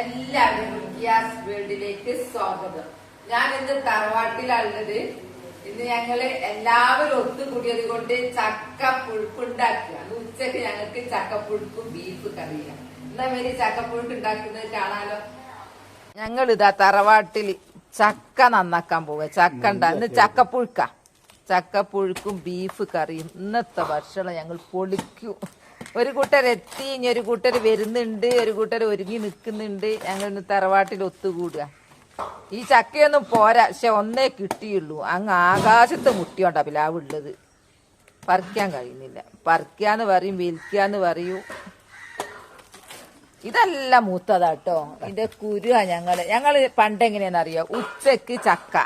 എല്ലാവരും ഗ്യാസ് വേൾഡിലേക്ക് സ്വാഗതം. ഞാൻ ഇന്ന് തറവാട്ടിലുള്ളത് ഇന്ന് ഞങ്ങൾ എല്ലാവരും ഒത്തുകൂടിയത് കൊണ്ട് ചക്ക പുഴുക്കുണ്ടാക്കുക അന്ന് ഉച്ചയ്ക്ക് ഞങ്ങൾക്ക് ചക്കപ്പുഴുക്കും ബീഫ് കറിയാണ് എന്നാ ചക്ക ചക്കപ്പുഴുക്ക് ഉണ്ടാക്കുന്നത് കാണാലോ? ഞങ്ങൾ ഇതാ തറവാട്ടിൽ ചക്ക നന്നാക്കാൻ പോവുക. ചക്ക ഉണ്ടാ ഇന്ന് ചക്കപ്പുഴുക്ക. ചക്കപ്പുഴുക്കും ബീഫ് കറിയും. ഇന്നത്തെ ഭക്ഷണം ഞങ്ങൾ പൊളിക്കും. ഒരു കൂട്ടർ എത്തി ഇനി ഒരു കൂട്ടർ വരുന്നുണ്ട് ഒരു കൂട്ടർ ഒരുങ്ങി നിൽക്കുന്നുണ്ട്. ഞങ്ങൾ ഇന്ന് തറവാട്ടിൽ ഒത്തുകൂടുക. ഈ ചക്കയൊന്നും പോരാ പക്ഷെ ഒന്നേ കിട്ടിയുള്ളൂ. അങ്ങ് ആകാശത്ത് മുട്ടിയോണ്ടാ പിലാവ് ഉള്ളത്. പറിക്കാൻ കഴിയുന്നില്ല. പറിക്കാന്ന് പറയും വിൽക്കാന്ന് പറയൂ. ഇതല്ല മൂത്തതാട്ടോ. ഇതിന്റെ കുരുവാ ഞങ്ങൾ. ഞങ്ങൾ പണ്ടെങ്ങനെയാണെന്നറിയോ ഉച്ചയ്ക്ക് ചക്ക.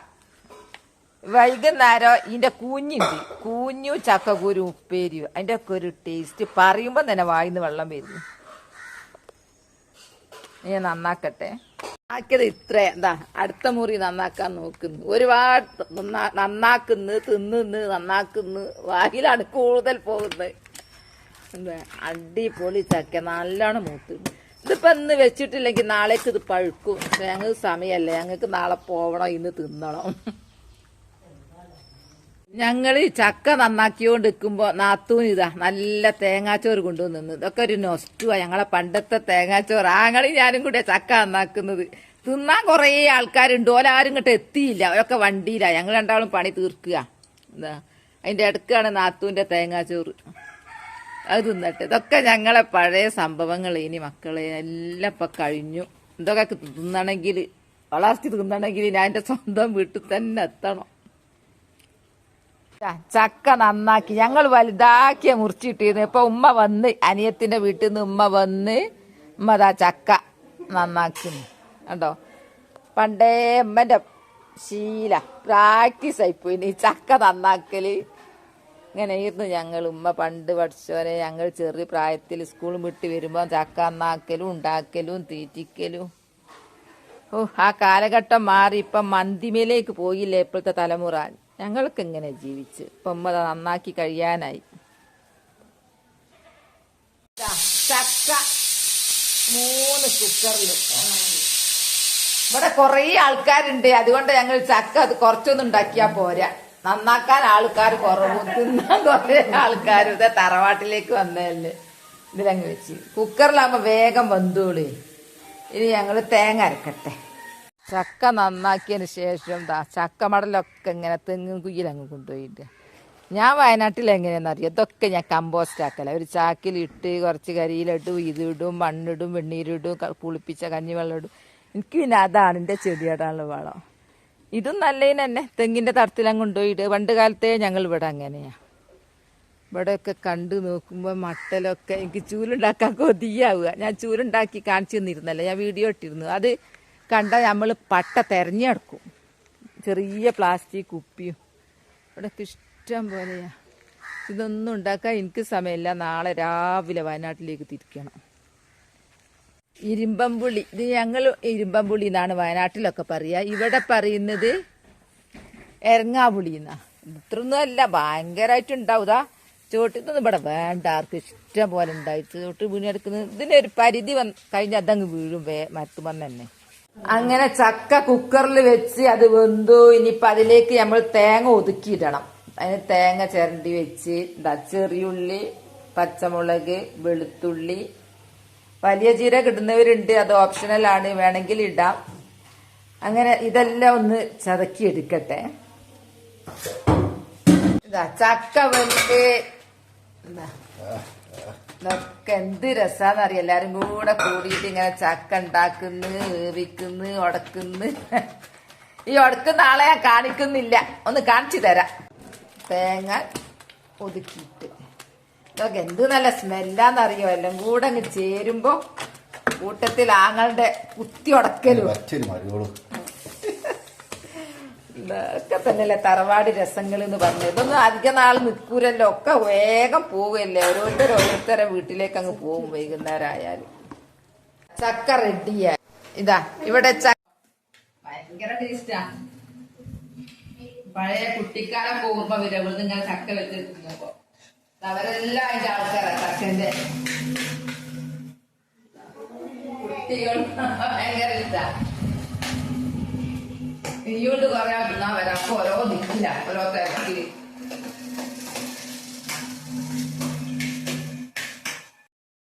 വൈകുന്നേരം ഇതിന്റെ കൂഞ്ഞുണ്ട്. കൂഞ്ഞു ചക്കക്കുരു ഉപ്പേരി അതിന്റെ ഒക്കെ ഒരു ടേസ്റ്റ് പറയുമ്പോ തന്നെ വായിന്ന് വെള്ളം വരുന്നു. ഞാൻ നന്നാക്കട്ടെ. ആക്കിയത് ഇത്ര. എന്താ അടുത്ത മുറി നന്നാക്കാൻ നോക്കുന്നു. ഒരുപാട് നന്നാ- നന്നാക്കുന്നു തിന്നുന്ന് നന്നാക്കുന്നു. വായിലാണ് കൂടുതൽ പോകുന്നത്. എന്താ അടിപൊളി ചക്ക. നല്ലോണം മൂത്ത്. ഇതിപ്പോ ഇന്ന് വെച്ചിട്ടില്ലെങ്കിൽ നാളേക്ക് ഇത് പഴുക്കും. ഞങ്ങൾക്ക് സമയമല്ലേ ഞങ്ങൾക്ക് നാളെ പോകണം ഇന്ന് തിന്നണം. ഞങ്ങൾ ചക്ക നന്നാക്കിയോണ്ട് നിൽക്കുമ്പോ നാത്തൂന് ഇതാ നല്ല തേങ്ങാച്ചോറ് കൊണ്ടുവന്നു ഇതൊക്കെ ഒരു നൊസ്റ്റുവാ ഞങ്ങളെ പണ്ടത്തെ തേങ്ങാച്ചോറ്. ആങ്ങളി ഞാനും കൂടെ ചക്ക നന്നാക്കുന്നത്. തിന്നാൻ കുറേ ആൾക്കാരുണ്ട്. ഓലാരും ഇങ്ങോട്ട് എത്തിയില്ല. അവരൊക്കെ വണ്ടിയില്ല ഞങ്ങൾ രണ്ടാളും പണി തീർക്കുക. എന്താ? അതിന്റെ ഇടക്കാണ് നാത്തൂന്റെ തേങ്ങാച്ചോറ്. അത് തിന്നട്ടെ. ഇതൊക്കെ ഞങ്ങളെ പഴയ സംഭവങ്ങൾ ഇനി മക്കളെ. എല്ലാം ഇപ്പം കഴിഞ്ഞു. ഇതൊക്കെ തിന്നണമെങ്കിൽ വളർത്തി തിന്നണമെങ്കിൽ ഞാൻ എന്റെ സ്വന്തം വീട്ടിൽ തന്നെ എത്തണം. ചക്ക നന്നാക്കി. ഞങ്ങൾ വലുതാക്കിയ മുറിച്ചിട്ടിരുന്നു ഇപ്പൊ ഉമ്മ വന്ന് അനിയത്തിന്റെ വീട്ടിൽ നിന്ന് ഉമ്മ വന്ന് ഉമ്മ ദാ ചക്ക നന്നാക്കി. കണ്ടോ? പണ്ടേ ഉമ്മന്റെ ശീല പ്രാക്ടീസ് ആയിപ്പോയി. ഈ ചക്ക നന്നാക്കൽ. ഇങ്ങനെ ഇരുന്നു ഞങ്ങൾ ഉമ്മ പണ്ട് പഠിച്ചവരെ. ഞങ്ങൾ ചെറിയ പ്രായത്തിൽ സ്കൂളും വിട്ട് വരുമ്പോൾ ചക്ക നന്നാക്കലും ഉണ്ടാക്കലും തീറ്റിക്കലും. ഓ ആ കാലഘട്ടം മാറി. ഇപ്പം മന്തിമേലേക്ക് പോയില്ലേ ഇപ്പോഴത്തെ തലമുറ? ഞങ്ങൾക്ക് എങ്ങനെ ജീവിച്ച് ഉമ്മ നന്നാക്കി കഴിയാനായി. ചക്ക മൂന്ന് കുക്കറിൽ ഇവിടെ കുറേ ആൾക്കാരുണ്ട്. അതുകൊണ്ട് ഞങ്ങൾ ചക്ക അത് കുറച്ചൊന്നും ഉണ്ടാക്കിയാ പോരാ. നന്നാക്കാൻ ആൾക്കാർ കുറവും. തിന്നാൻ കുറേ ആൾക്കാർ ഇതേ തറവാട്ടിലേക്ക് വന്നതല്ലേ. ഇതിലങ്ങ് വെച്ച്. കുക്കറിലാകുമ്പോ വേഗം വന്നോളി ഇനി ഞങ്ങൾ തേങ്ങ അരക്കട്ടെ. ചക്ക നന്നാക്കിയതിന് ശേഷം ദാ ചക്ക മടലൊക്കെ ഇങ്ങനെ തെങ്ങും കുയ്യിലങ്ങ് കൊണ്ടുപോയിട്ട് ഞാൻ വയനാട്ടിൽ എങ്ങനെയാണെന്ന് അറിയാം? ഇതൊക്കെ ഞാൻ കമ്പോസ്റ്റ് ആക്കല. ഒരു ചാക്കിലിട്ട് കുറച്ച് കരിയിലിടും ഇതിടും മണ്ണിടും വെണ്ണീരിടും പുളിപ്പിച്ച കഞ്ഞിവെള്ളം ഇടും. എനിക്ക് പിന്നെ അതാണ് എന്റെ ചെടിയോടാനുള്ള വളം. ഇതും നല്ലതിന് തന്നെ. തെങ്ങിന്റെ തടത്തിലങ്ങ് കൊണ്ടുപോയിട്ട് പണ്ട് കാലത്തേ ഞങ്ങൾ ഇവിടെ അങ്ങനെയാ. ഇവിടെയൊക്കെ കണ്ടു നോക്കുമ്പോൾ മട്ടലൊക്കെ എനിക്ക് ചൂലുണ്ടാക്കാൻ കൊതിയാവുക. ഞാൻ ചൂലുണ്ടാക്കി കാണിച്ചു തന്നിരുന്നല്ലോ? ഞാൻ വീഡിയോ ഇട്ടിരുന്നു. അത് കണ്ടാൽ നമ്മൾ പട്ട തെരഞ്ഞെടുക്കും. ചെറിയ പ്ലാസ്റ്റിക് കുപ്പിയും. ഇവിടെ ഇഷ്ടം പോലെയാ. ഇതൊന്നും ഉണ്ടാക്കാൻ എനിക്ക് സമയമില്ല. നാളെ രാവിലെ വയനാട്ടിലേക്ക് തിരിക്കണം. ഇരുമ്പമ്പുള്ളി ഇത് ഞങ്ങൾ ഇരുമ്പമ്പുള്ളി എന്നാണ് വയനാട്ടിലൊക്കെ പറയുക. ഇവിടെ പറയുന്നത് എരങ്ങാപുളി എന്നാ ഇത്രയൊന്നും അല്ല ഭയങ്കരമായിട്ട് ഉണ്ടാവുതാ. ചോട്ടിൽ ഇവിടെ വേണ്ട. ആർക്കും ഇഷ്ടം പോലെ ഉണ്ടായി ചോട്ട് വീണെടുക്കുന്നത്. ഇതിനൊരു പരിധി വന്ന് കഴിഞ്ഞാൽ അതങ്ങ് വീഴും വേ മരത്തുമ്പം തന്നെ. അങ്ങനെ ചക്ക കുക്കറിൽ വെച്ച് അത് വെന്തു. ഇനിയിപ്പൊ അതിലേക്ക് നമ്മൾ തേങ്ങ ഒതുക്കിയിടണം. അതിന് തേങ്ങ ചിരണ്ടി വെച്ച് എന്താ ചെറിയുള്ളി പച്ചമുളക് വെളുത്തുള്ളി. വലിയ ജീരക ഇടുന്നവരുണ്ട് അത് ഓപ്ഷണലാണ് വേണമെങ്കിൽ ഇടാം. അങ്ങനെ ഇതെല്ലാം ഒന്ന് ചതക്കി എടുക്കട്ടെ. ഇതാ ചക്ക വെന്ത്. ഇതാ. ഇതൊക്കെ എന്ത് രസാന്നറിയ? എല്ലാരും കൂടെ കൂടിയിട്ട് ഇങ്ങനെ ചക്ക ഉണ്ടാക്കുന്നു വിൽക്കുന്ന് ഉടക്കുന്നു. ഈ ഉടക്കുന്ന ആളെ ഞാൻ കാണിക്കുന്നില്ല. ഒന്ന് കാണിച്ചു തരാം. തേങ്ങ ഒതുക്കിയിട്ട്. ഇതൊക്കെ എന്ത് നല്ല സ്മെല്ലാന്നറിയോ? എല്ലാം കൂടെ അങ്ങ് ചേരുമ്പോ കൂട്ടത്തിൽ ആങ്ങളുടെ കുത്തി ഉടക്കലും. ഇതൊക്കെ തന്നെയല്ലേ തറവാട് രസങ്ങൾ എന്ന് പറഞ്ഞത്. ഇതൊന്നും അധിക നാൾ നിൽക്കൂരല്ലോ ഒക്കെ വേഗം പോവുകയല്ലേ ഓരോരുത്തർ ഓരോരുത്തരെ വീട്ടിലേക്ക് അങ്ങ് പോകും വൈകുന്നേരം ആയാലും ചക്ക റെഡിയായി ഇതാ ഇവിടെ ഭയങ്കര ടേസ്റ്റാ പഴയ കുട്ടിക്കാലം പോകുമ്പോ വരെ ഇവിടെ നിങ്ങൾ ചക്ക വെച്ച് അവരെല്ലാം അതിന്റെ ആൾക്കാരാ ചക്കന്റെ. കുട്ടികൾ ഭയങ്കര ഇഷ്ടാ ഇനിയോട്ട് കുറെ തിന്നാൻ വരാം. അപ്പൊ ഓരോ നിൽക്കില്ല ഓരോ തിരക്കിൽ.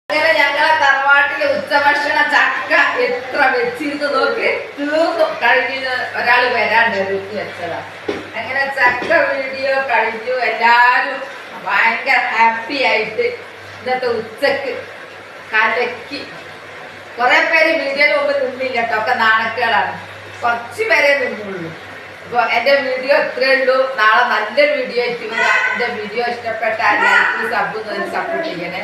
അങ്ങനെ ഞങ്ങളെ തറവാട്ടിലെ ഉച്ചഭക്ഷണ ചക്ക എത്ര വെച്ചിരുന്ന് നോക്കി തീർന്നു. കഴിഞ്ഞ ഒരാൾ വരാണ്ട് വീട്ടിൽ വെച്ചതാ. അങ്ങനെ ചക്ക വീഡിയോ കഴിഞ്ഞു. എല്ലാരും ഭയങ്കര ഹാപ്പി ആയിട്ട് ഇന്നത്തെ ഉച്ചയ്ക്ക് കലക്കി. കുറെ പേര് വീഡിയോയിൽ മുമ്പ് നിന്നില്ല കേട്ടോ. ഒക്കെ നാണക്കേടാണ്. കുറച്ച് പേരെ നിന്നുള്ളൂ അപ്പൊ എന്റെ വീഡിയോ ഇത്രയേ ഉള്ളൂ. നാളെ നല്ലൊരു വീഡിയോ വരാം എന്റെ വീഡിയോ ഇഷ്ടപ്പെട്ടാൽ സബ് സപ്പോർട്ട് ചെയ്യണേ.